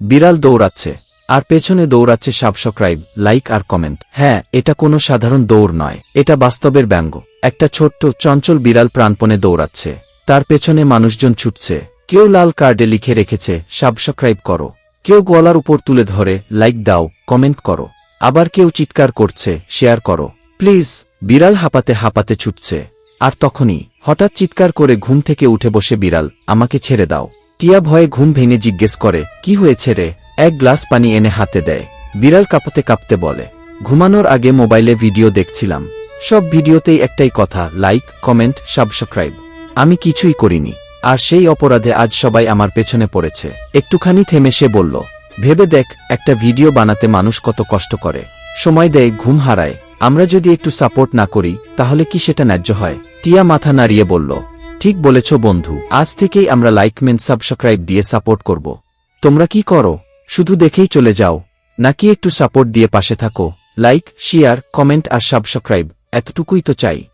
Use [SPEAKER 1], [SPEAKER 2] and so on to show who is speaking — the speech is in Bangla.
[SPEAKER 1] বিড়াল দৌড়াচ্ছে, আর পেছনে দৌড়াচ্ছে সাবস্ক্রাইব লাইক আর কমেন্ট। হ্যাঁ এটা কোনো সাধারণ দৌড় নয়, এটা বাস্তবের ব্যঙ্গ। একটা ছোট্ট, চঞ্চল বিড়াল প্রাণপণে দৌড়াচ্ছে, তার পেছনে মানুষজন ছুটছে। কেউ লাল কার্ডে লিখে রেখেছে সাবস্ক্রাইব করো। কেউ গলার উপর তুলে ধরে, লাইক দাও, কমেন্ট করো। আবার কেউ চিৎকার করছে, শেয়ার করো। প্লিজ, বিড়াল হাঁপাতে হাঁপাতে ছুটছে। আর তখনই, হঠাৎ চিৎকার করে ঘুম থেকে উঠে বসে বিড়াল, আমাকে ছেড়ে দাও। টিয়া ভয়ে ঘুম ভেঙে জিজ্ঞেস করে, কি হয়েছে রে? এক গ্লাস পানি এনে হাতে দেয়। বিড়াল কাঁপতে কাঁপতে বলে, ঘুমানোর আগে মোবাইলে ভিডিও দেখছিলাম। সব ভিডিওতেই একটাই কথা, লাইক, কমেন্ট, সাবস্ক্রাইব। আমি কিছুই করিনি। আর সেই অপরাধে আজ সবাই আমার পেছনে পড়েছে। একটুখানি থেমে সে বলল, ভেবে দেখ, একটা ভিডিও বানাতে মানুষ কত কষ্ট করে। সময় দেয়, ঘুম হারায়। আমরা যদি একটু সাপোর্ট না করি, তাহলে কি সেটা ন্যায্য হয়? টিয়া মাথা নাড়িয়ে বলল ঠিক বলেছ বন্ধু, আজ থেকেই আমরা লাইকমেন সাবস্ক্রাইব দিয়ে সাপোর্ট করব। তোমরা কি করো? শুধু দেখেই চলে যাও। নাকি একটু সাপোর্ট দিয়ে পাশে থাকো? লাইক, শেয়ার, কমেন্ট আর সাবস্ক্রাইব, এতটুকুই তো চাই।